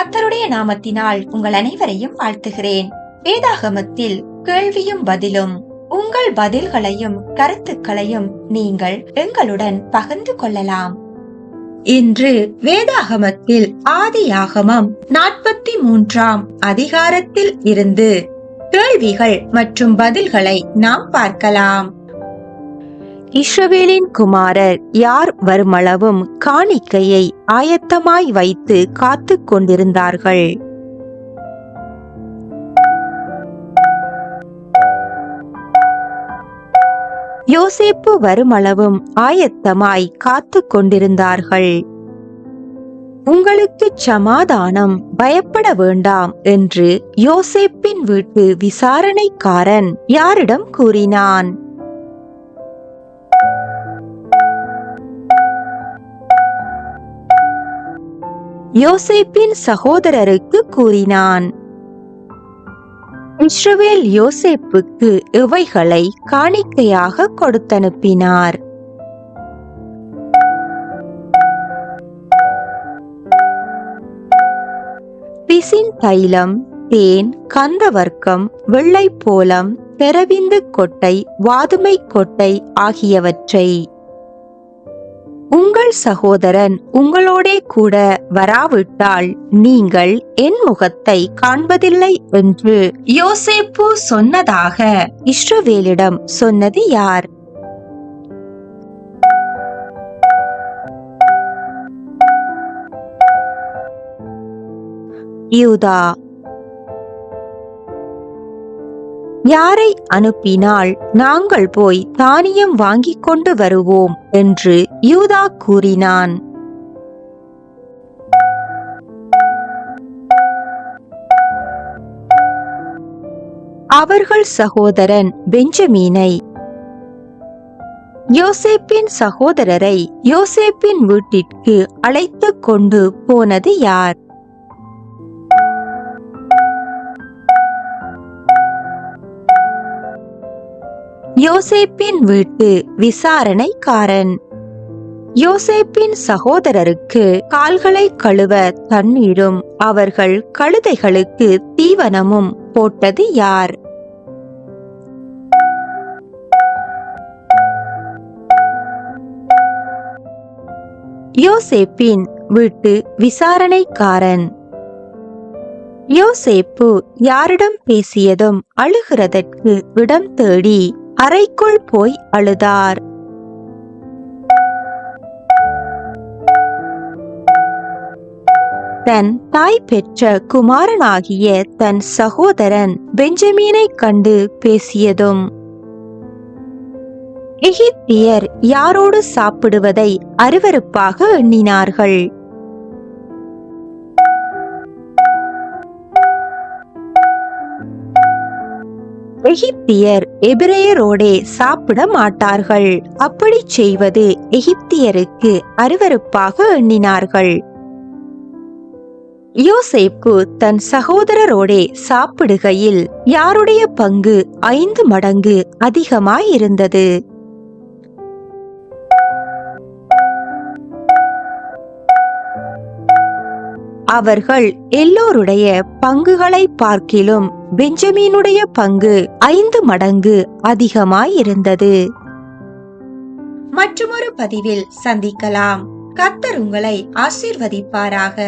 கத்தருடைய நாமத்தினால் உங்கள் அனைவரையும் வாழ்த்துகிறேன். வேதாகமத்தில் கேள்வியும் பதிலும் உங்கள் பதில்களையும் கருத்துக்களையும் நீங்கள் எங்களுடன் பகிர்ந்து கொள்ளலாம். இன்று வேதாகமத்தில் ஆதியாகமம் நாற்பத்தி மூன்றாம் அதிகாரத்தில் இருந்து கேள்விகள் மற்றும் பதில்களை நாம் பார்க்கலாம். இஸ்ரவேலின் குமாரர் யார் வருமளவும் காணிக்கையை ஆயத்தமாய் வைத்து காத்து கொண்டிருந்தார்கள். யோசேப்பு வருமளவும் ஆயத்தமாய் காத்து கொண்டிருந்தார்கள். உங்களுக்கு சமாதானம் பயப்பட வேண்டாம் என்று யோசேப்பின் வீட்டு விசாரணைக்காரன் யாரிடம் கூறினான். யோசேப்பின் சகோதரருக்கு கூறினான். இஸ்ரவேல் யோசேப்புக்கு இவைகளை காணிக்கையாக கொடுத்தனுப்பினார். பிசின் தைலம் தேன் கந்தவர்க்கம் வெள்ளை போலம் தெரவிந்து கொட்டை வாதுமை கொட்டை ஆகியவற்றை உங்கள் சகோதரன் உங்களோடே கூட வராவிட்டால் நீங்கள் என் முகத்தை காண்பதில்லை என்று யோசேப்பு சொன்னதாக இஸ்ரவேலிடம் சொன்னது யார்? யூதா யாரை அனுப்பினால் நாங்கள் போய் தானியம் வாங்கிக் கொண்டு வருவோம் என்று யூதா கூறினான். அவர்கள் சகோதரன் பெஞ்சமீனை. யோசேப்பின் சகோதரரை யோசேப்பின் வீட்டிற்கு அழைத்து கொண்டு போனது யார்? யோசேப்பின் வீட்டு விசாரணைக்காரன். யோசேப்பின் சகோதரருக்கு கால்களை கழுவ தண்ணீரும் அவர்கள் கழுதைகளுக்கு தீவனமும் போட்டது யார்? யோசேப்பின் வீட்டு விசாரணைக்காரன். யோசேப்பு யாரிடம் பேசியதும் அழுகிறதற்கு இடம் தேடி அறைக்குள் போய் அழுதார். தன் தாய் பெற்ற குமாரனாகிய தன் சகோதரன் பெஞ்சமீனை கண்டு பேசியதும் எகிப்தியர் யாரோடு சாப்பிடுவதை அருவருப்பாக எண்ணினார்கள்? எகிப்தியர் எபிரேயரோடே சாப்பிட மாட்டார்கள் அப்படி செய்வது எகிப்தியருக்கு அருவருப்பாக எண்ணினார்கள். யோசேப்கு தன் சகோதரரோடே சாப்பிடுகையில் யாருடைய பங்கு ஐந்து மடங்கு அதிகமாயிருந்தது. அவர்கள் எல்லோருடைய பங்குகளை பார்க்கிலும் பெஞ்சமீனுடைய பங்கு ஐந்து மடங்கு அதிகமாயிருந்தது. மற்றொரு பதிவில் சந்திக்கலாம். கத்தர் உங்களை ஆசிர்வதிப்பாராக.